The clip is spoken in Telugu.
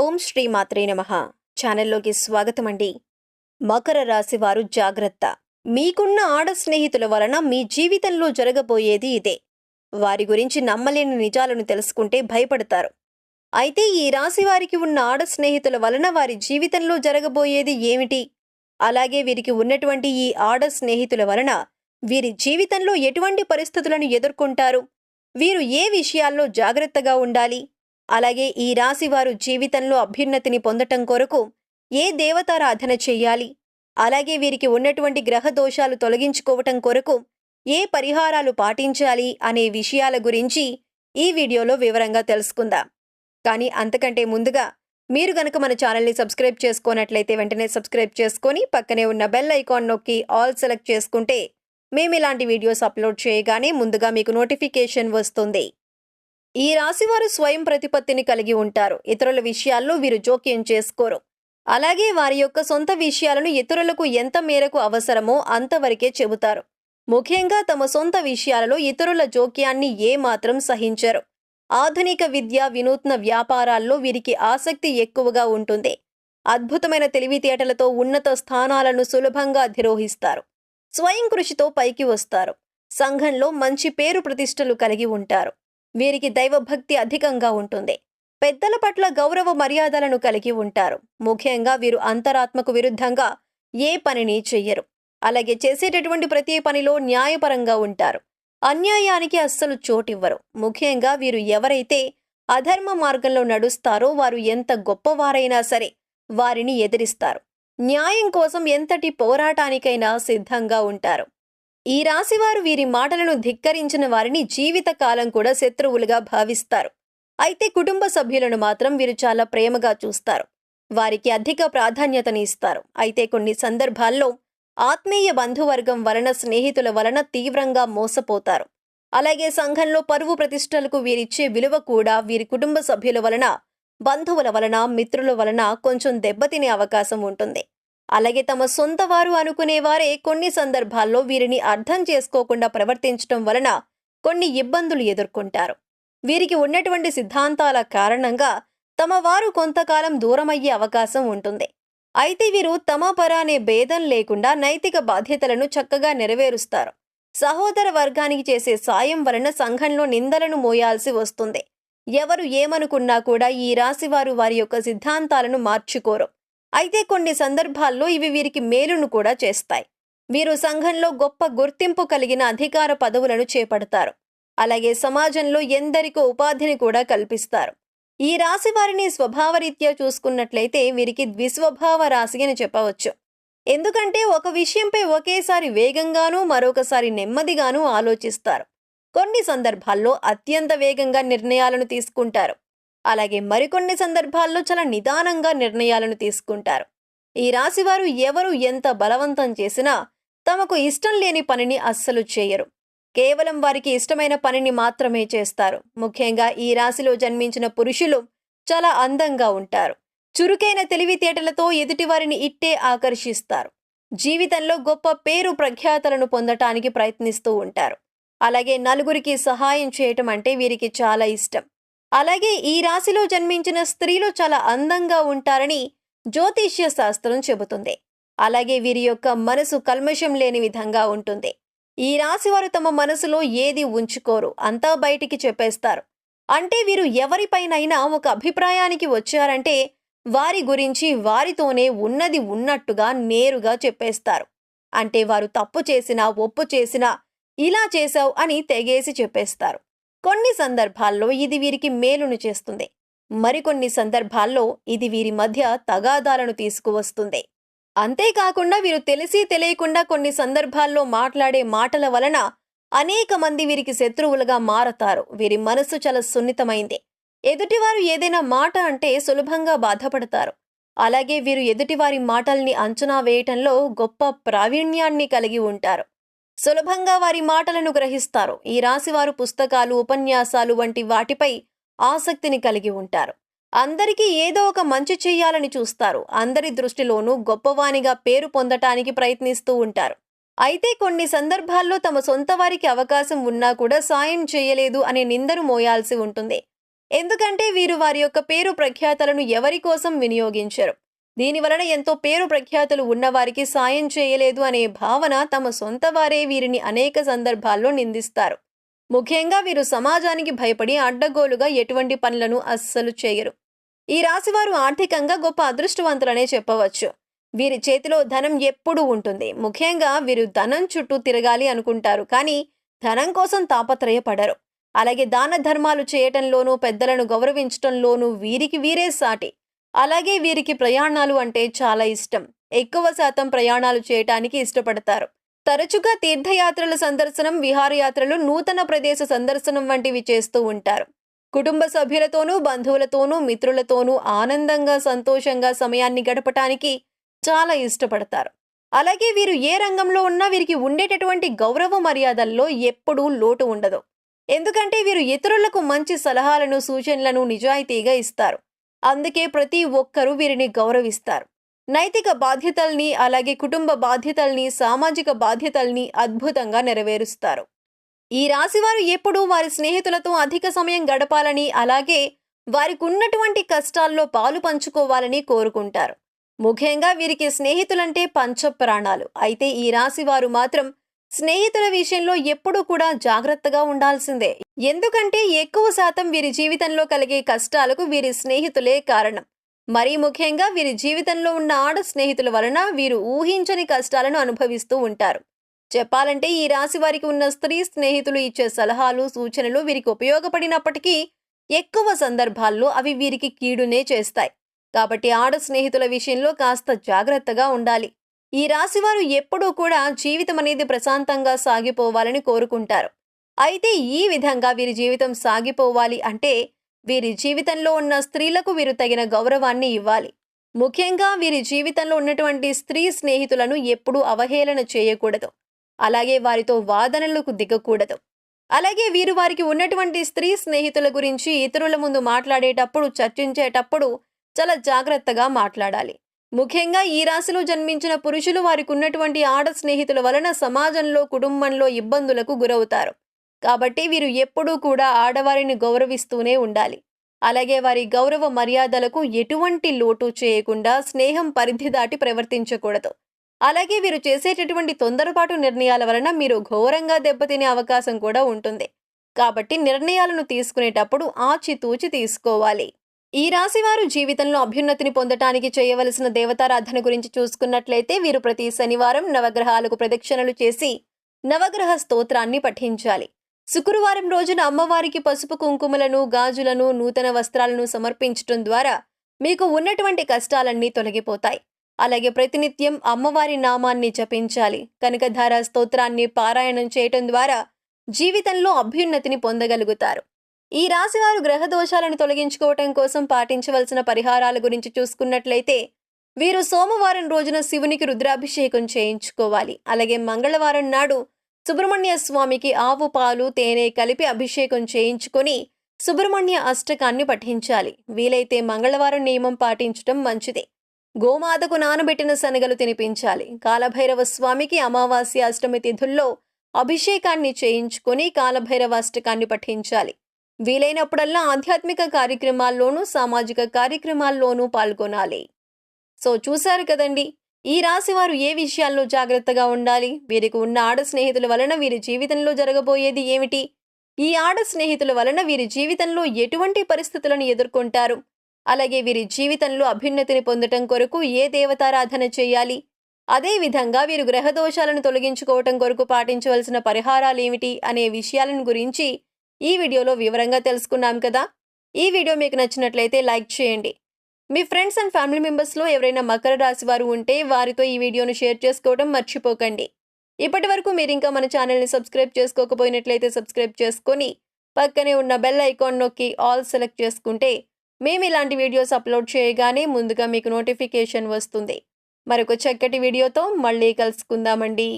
ఓం శ్రీ మాత్రే నమ. ఛానల్లోకి స్వాగతం అండి మకర రాశి వారు జాగ్రత్త. మీకున్న ఆడ స్నేహితుల వలన మీ జీవితంలో జరగబోయేది ఇదే. వారి గురించి నమ్మలేని నిజాలను తెలుసుకుంటే భయపడతారు. అయితే ఈ రాశి వారికి ఉన్న ఆడ స్నేహితుల వలన వారి జీవితంలో జరగబోయేది ఏమిటి? అలాగే వీరికి ఉన్నటువంటి ఈ ఆడ స్నేహితుల వలన వీరి జీవితంలో ఎటువంటి పరిస్థితులను ఎదుర్కొంటారు? వీరు ఏ విషయాల్లో జాగ్రత్తగా ఉండాలి? అలాగే ఈ రాశి వారు జీవితంలో అభ్యున్నతిని పొందటం కొరకు ఏ దేవతారాధన చెయ్యాలి అలాగే వీరికి ఉన్నటువంటి గ్రహ దోషాలు తొలగించుకోవటం కొరకు ఏ పరిహారాలు పాటించాలి అనే విషయాల గురించి ఈ వీడియోలో వివరంగా తెలుసుకుందాం. కానీ అంతకంటే ముందుగా మీరు గనక మన ఛానల్ని సబ్స్క్రైబ్ చేసుకోనట్లయితే వెంటనే సబ్స్క్రైబ్ చేసుకొని పక్కనే ఉన్న బెల్ ఐకాన్ నొక్కి ఆల్ సెలెక్ట్ చేసుకుంటే మేము ఇలాంటి వీడియోస్ అప్లోడ్ చేయగానే ముందుగా మీకు నోటిఫికేషన్ వస్తుంది. ఈ రాశివారు స్వయం ప్రతిపత్తిని కలిగి ఉంటారు. ఇతరుల విషయాల్లో వీరు జోక్యం చేసుకోరు. అలాగే వారి యొక్క సొంత విషయాలను ఇతరులకు ఎంత మేరకు అవసరమో అంతవరకే చెబుతారు. ముఖ్యంగా తమ సొంత విషయాలలో ఇతరుల జోక్యాన్ని ఏమాత్రం సహించరు. ఆధునిక విద్య వినూత్న వ్యాపారాల్లో వీరికి ఆసక్తి ఎక్కువగా ఉంటుంది. అద్భుతమైన తెలివితేటలతో ఉన్నత స్థానాలను సులభంగా అధిరోహిస్తారు. స్వయం కృషితో పైకి వస్తారు. సంఘంలో మంచి పేరు ప్రతిష్టలు కలిగి ఉంటారు. వీరికి దైవభక్తి అధికంగా ఉంటుంది. పెద్దల పట్ల గౌరవ మర్యాదలను కలిగి ఉంటారు. ముఖ్యంగా వీరు అంతరాత్మకు విరుద్ధంగా ఏ పనిని చెయ్యరు. అలాగే చేసేటటువంటి ప్రతి పనిలో న్యాయపరంగా ఉంటారు. అన్యాయానికి అస్సలు చోటివ్వరు. ముఖ్యంగా వీరు ఎవరైతే అధర్మ మార్గంలో నడుస్తారో వారు ఎంత గొప్పవారైనా సరే వారిని ఎదిరిస్తారు. న్యాయం కోసం ఎంతటి పోరాటానికైనా సిద్ధంగా ఉంటారు. ఈ రాశివారు వీరి మాటలను ధిక్కరించిన వారిని జీవితకాలం కూడా శత్రువులుగా భావిస్తారు. అయితే కుటుంబ సభ్యులను మాత్రం వీరు చాలా ప్రేమగా చూస్తారు. వారికి అధిక ప్రాధాన్యతని ఇస్తారు. అయితే కొన్ని సందర్భాల్లో ఆత్మీయ బంధువర్గం వలన స్నేహితుల వలన తీవ్రంగా మోసపోతారు. అలాగే సంఘంలో పరువు ప్రతిష్టలకు వీరిచ్చే విలువ కూడా వీరి కుటుంబ సభ్యుల వలన బంధువుల వలన మిత్రుల వలన కొంచెం దెబ్బతినే అవకాశం ఉంటుంది. అలాగే తమ సొంత వారు అనుకునేవారే కొన్ని సందర్భాల్లో వీరిని అర్థం చేసుకోకుండా ప్రవర్తించడం వలన కొన్ని ఇబ్బందులు ఎదుర్కొంటారు. వీరికి ఉన్నటువంటి సిద్ధాంతాల కారణంగా తమ వారు కొంతకాలం దూరమయ్యే అవకాశం ఉంటుంది. అయితే వీరు తమ పర అనే భేదం లేకుండా నైతిక బాధ్యతలను చక్కగా నెరవేరుస్తారు. సహోదర వర్గానికి చేసే సాయం వలన సంఘంలో నిందలను మోయాల్సి వస్తుంది. ఎవరు ఏమనుకున్నా కూడా ఈ రాశివారు వారి యొక్క సిద్ధాంతాలను మార్చుకోరు. అయితే కొన్ని సందర్భాల్లో ఇవి వీరికి మేలును కూడా చేస్తాయి. వీరు సంఘంలో గొప్ప గుర్తింపు కలిగిన అధికార పదవులను చేపడతారు. అలాగే సమాజంలో ఎందరికో ఉపాధిని కూడా కల్పిస్తారు. ఈ రాశి వారిని స్వభావరీత్యా చూసుకున్నట్లయితే వీరికి ద్విస్వభావ రాశి అని చెప్పవచ్చు. ఎందుకంటే ఒక విషయంపై ఒకేసారి వేగంగానూ మరొకసారి నెమ్మదిగానూ ఆలోచిస్తారు. కొన్ని సందర్భాల్లో అత్యంత వేగంగా నిర్ణయాలను తీసుకుంటారు. అలాగే మరికొన్ని సందర్భాల్లో చాలా నిదానంగా నిర్ణయాలను తీసుకుంటారు. ఈ రాశివారు ఎవరు ఎంత బలవంతం చేసినా తమకు ఇష్టం లేని పనిని అస్సలు చేయరు. కేవలం వారికి ఇష్టమైన పనిని మాత్రమే చేస్తారు. ముఖ్యంగా ఈ రాశిలో జన్మించిన పురుషులు చాలా అందంగా ఉంటారు. చురుకైన తెలివితేటలతో ఎదుటివారిని ఇట్టే ఆకర్షిస్తారు. జీవితంలో గొప్ప పేరు ప్రఖ్యాతలను పొందటానికి ప్రయత్నిస్తూ ఉంటారు. అలాగే నలుగురికి సహాయం చేయటం అంటే వీరికి చాలా ఇష్టం. అలాగే ఈ రాశిలో జన్మించిన స్త్రీలు చాలా అందంగా ఉంటారని జ్యోతిష్య శాస్త్రం చెబుతుంది. అలాగే వీరి యొక్క మనసు కల్మషం లేని విధంగా ఉంటుంది. ఈ రాశి వారు తమ మనసులో ఏది ఉంచుకోరు అంతా బయటికి చెప్పేస్తారు. అంటే వీరు ఎవరిపైనైనా ఒక అభిప్రాయానికి వచ్చారంటే వారి గురించి వారితోనే ఉన్నది ఉన్నట్టుగా నేరుగా చెప్పేస్తారు. అంటే వారు తప్పు చేసినా ఒప్పు చేసినా ఇలా చేశావు అని తెగేసి చెప్పేస్తారు. కొన్ని సందర్భాల్లో ఇది వీరికి మేలును చేస్తుంది. మరికొన్ని సందర్భాల్లో ఇది వీరి మధ్య తగాదాలను తీసుకువస్తుంది. అంతేకాకుండా వీరు తెలిసి తెలియకుండా కొన్ని సందర్భాల్లో మాట్లాడే మాటల వలన అనేక మంది వీరికి శత్రువులుగా మారతారు. వీరి మనస్సు చాలా సున్నితమైంది. ఎదుటివారు ఏదైనా మాట అంటే సులభంగా బాధపడతారు. అలాగే వీరు ఎదుటివారి మాటల్ని అంచనా వేయటంలో గొప్ప ప్రావీణ్యాన్ని కలిగి ఉంటారు. సులభంగా వారి మాటలను గ్రహిస్తారు. ఈ రాశివారు పుస్తకాలు ఉపన్యాసాలు వంటి వాటిపై ఆసక్తిని కలిగి ఉంటారు. అందరికీ ఏదో ఒక మంచి చేయాలని చూస్తారు. అందరి దృష్టిలోనూ గొప్పవానిగా పేరు పొందటానికి ప్రయత్నిస్తూ ఉంటారు. అయితే కొన్ని సందర్భాల్లో తమ సొంత వారికి అవకాశం ఉన్నా కూడా సాయం చేయలేదు అనే నిందను మోయాల్సి ఉంటుంది. ఎందుకంటే వీరు వారి యొక్క పేరు ప్రఖ్యాతలను ఎవరి కోసం వినియోగించరు. దీనివలన ఎంతో పేరు ప్రఖ్యాతులు ఉన్నవారికి సాయం చేయలేదు అనే భావన తమ సొంత వారే వీరిని అనేక సందర్భాల్లో నిందిస్తారు. ముఖ్యంగా వీరు సమాజానికి భయపడి అడ్డగోలుగా ఎటువంటి పనులను అస్సలు చేయరు. ఈ రాశివారు ఆర్థికంగా గొప్ప అదృష్టవంతులనే చెప్పవచ్చు. వీరి చేతిలో ధనం ఎప్పుడూ ఉంటుంది. ముఖ్యంగా వీరు ధనం చుట్టూ తిరగాలి అనుకుంటారు. కానీ ధనం కోసం తాపత్రయపడరు. అలాగే దాన ధర్మాలు చేయటంలోనూ పెద్దలను గౌరవించటంలోనూ వీరికి వీరే సాటి. అలాగే వీరికి ప్రయాణాలు అంటే చాలా ఇష్టం. ఎక్కువ శాతం ప్రయాణాలు చేయటానికి ఇష్టపడతారు. తరచుగా తీర్థయాత్రల సందర్శనం విహారయాత్రలు నూతన ప్రదేశ సందర్శనం వంటివి చేస్తూ ఉంటారు. కుటుంబ సభ్యులతోనూ బంధువులతోనూ మిత్రులతోనూ ఆనందంగా సంతోషంగా సమయాన్ని గడపటానికి చాలా ఇష్టపడతారు. అలాగే వీరు ఏ రంగంలో ఉన్నా వీరికి ఉండేటటువంటి గౌరవ మర్యాదల్లో ఎప్పుడూ లోటు ఉండదు. ఎందుకంటే వీరు ఇతరులకు మంచి సలహాలను సూచనలను నిజాయితీగా ఇస్తారు. అందుకే ప్రతి ఒక్కరూ వీరిని గౌరవిస్తారు. నైతిక బాధ్యతల్ని అలాగే కుటుంబ బాధ్యతల్ని సామాజిక బాధ్యతల్ని అద్భుతంగా నెరవేరుస్తారు. ఈ రాశివారు ఎప్పుడూ వారి స్నేహితులతో అధిక సమయం గడపాలని అలాగే వారికి ఉన్నటువంటి కష్టాల్లో పాలు పంచుకోవాలని కోరుకుంటారు. ముఖ్యంగా వీరికి స్నేహితులంటే పంచప్రాణాలు. అయితే ఈ రాశి వారు మాత్రం స్నేహితుల విషయంలో ఎప్పుడూ కూడా జాగ్రత్తగా ఉండాల్సిందే. ఎందుకంటే ఎక్కువ శాతం వీరి జీవితంలో కలిగే కష్టాలకు వీరి స్నేహితులే కారణం. మరీ ముఖ్యంగా వీరి జీవితంలో ఉన్న ఆడ స్నేహితుల వలన వీరు ఊహించని కష్టాలను అనుభవిస్తూ ఉంటారు. చెప్పాలంటే ఈ రాశి వారికి ఉన్న స్త్రీ స్నేహితులు ఇచ్చే సలహాలు సూచనలు వీరికి ఉపయోగపడినప్పటికీ ఎక్కువ సందర్భాల్లో అవి వీరికి కీడునే చేస్తాయి. కాబట్టి ఆడ స్నేహితుల విషయంలో కాస్త జాగ్రత్తగా ఉండాలి. ఈ రాశివారు ఎప్పుడూ కూడా జీవితం అనేది ప్రశాంతంగా సాగిపోవాలని కోరుకుంటారు. అయితే ఈ విధంగా వీరి జీవితం సాగిపోవాలి అంటే వీరి జీవితంలో ఉన్న స్త్రీలకు వీరు తగిన గౌరవాన్ని ఇవ్వాలి. ముఖ్యంగా వీరి జీవితంలో ఉన్నటువంటి స్త్రీ స్నేహితులను ఎప్పుడూ అవహేళన చేయకూడదు. అలాగే వారితో వాదనలకు దిగకూడదు. అలాగే వీరు వారికి ఉన్నటువంటి స్త్రీ స్నేహితుల గురించి ఇతరుల ముందు మాట్లాడేటప్పుడు చర్చించేటప్పుడు చాలా జాగ్రత్తగా మాట్లాడాలి. ముఖ్యంగా ఈ రాశిలో జన్మించిన పురుషులు వారికి ఉన్నటువంటి ఆడ స్నేహితుల వలన సమాజంలో కుటుంబంలో ఇబ్బందులకు గురవుతారు. కాబట్టి వీరు ఎప్పుడూ కూడా ఆడవారిని గౌరవిస్తూనే ఉండాలి. అలాగే వారి గౌరవ మర్యాదలకు ఎటువంటి లోటు చేయకుండా స్నేహం పరిధి దాటి ప్రవర్తించకూడదు. అలాగే వీరు చేసేటటువంటి తొందరపాటు నిర్ణయాల వలన మీరు ఘోరంగా దెబ్బతినే అవకాశం కూడా ఉంటుంది. కాబట్టి నిర్ణయాలను తీసుకునేటప్పుడు ఆచితూచి తీసుకోవాలి. ఈ రాశివారు జీవితంలో అభ్యున్నతిని పొందటానికి చేయవలసిన దేవతారాధన గురించి చూసుకున్నట్లయితే వీరు ప్రతి శనివారం నవగ్రహాలకు ప్రదక్షిణలు చేసి నవగ్రహ స్తోత్రాన్ని పఠించాలి. శుక్రవారం రోజున అమ్మవారికి పసుపు కుంకుమలను గాజులను నూతన వస్త్రాలను సమర్పించటం ద్వారా మీకు ఉన్నటువంటి కష్టాలన్నీ తొలగిపోతాయి. అలాగే ప్రతినిత్యం అమ్మవారి నామాన్ని జపించాలి. కనకధార స్తోత్రాన్ని పారాయణం చేయటం ద్వారా జీవితంలో అభ్యున్నతిని పొందగలుగుతారు. ఈ రాశివారు గ్రహ దోషాలను తొలగించుకోవటం కోసం పాటించవలసిన పరిహారాల గురించి చూసుకున్నట్లయితే వీరు సోమవారం రోజున శివునికి రుద్రాభిషేకం చేయించుకోవాలి. అలాగే మంగళవారం నాడు సుబ్రహ్మణ్య స్వామికి ఆవు పాలు తేనె కలిపి అభిషేకం చేయించుకొని సుబ్రహ్మణ్య అష్టకాన్ని పఠించాలి. వీలైతే మంగళవారం నియమం పాటించటం మంచిది. గోమాతకు నానబెట్టిన శనగలు తినిపించాలి. కాలభైరవ స్వామికి అమావాస్య అష్టమి తిథుల్లో అభిషేకాన్ని చేయించుకొని కాలభైరవ అష్టకాన్ని పఠించాలి. వీలైనప్పుడల్లా ఆధ్యాత్మిక కార్యక్రమాల్లోనూ సామాజిక కార్యక్రమాల్లోనూ పాల్గొనాలి. సో చూశారు కదండి ఈ రాశి వారు ఏ విషయాల్లో జాగ్రత్తగా ఉండాలి? వీరికి ఉన్న ఆడ స్నేహితుల వలన వీరి జీవితంలో జరగబోయేది ఏమిటి? ఈ ఆడ స్నేహితుల వలన వీరి జీవితంలో ఎటువంటి పరిస్థితులను ఎదుర్కొంటారు? అలాగే వీరి జీవితంలో అభ్యున్నతిని పొందటం కొరకు ఏ దేవతారాధన చేయాలి? అదే విధంగా వీరు గ్రహదోషాలను తొలగించుకోవటం కొరకు పాటించవలసిన పరిహారాలు ఏమిటి అనే విషయాలను గురించి ఈ వీడియోలో వివరంగా తెలుసుకున్నాం కదా. ఈ వీడియో మీకు నచ్చినట్లయితే లైక్ చేయండి. మీ ఫ్రెండ్స్ అండ్ ఫ్యామిలీ మెంబర్స్లో ఎవరైనా మకర రాశి వారు ఉంటే వారితో ఈ వీడియోను షేర్ చేసుకోవడం మర్చిపోకండి. ఇప్పటి వరకు మీరు ఇంకా మన ఛానల్ని సబ్స్క్రైబ్ చేసుకోకపోయినట్లయితే సబ్స్క్రైబ్ చేసుకొని పక్కనే ఉన్న బెల్ ఐకాన్ నొక్కి ఆల్ సెలెక్ట్ చేసుకుంటే మేము ఇలాంటి వీడియోస్ అప్లోడ్ చేయగానే ముందుగా మీకు నోటిఫికేషన్ వస్తుంది. మరొక చక్కటి వీడియోతో మళ్ళీ కలుసుకుందామండి.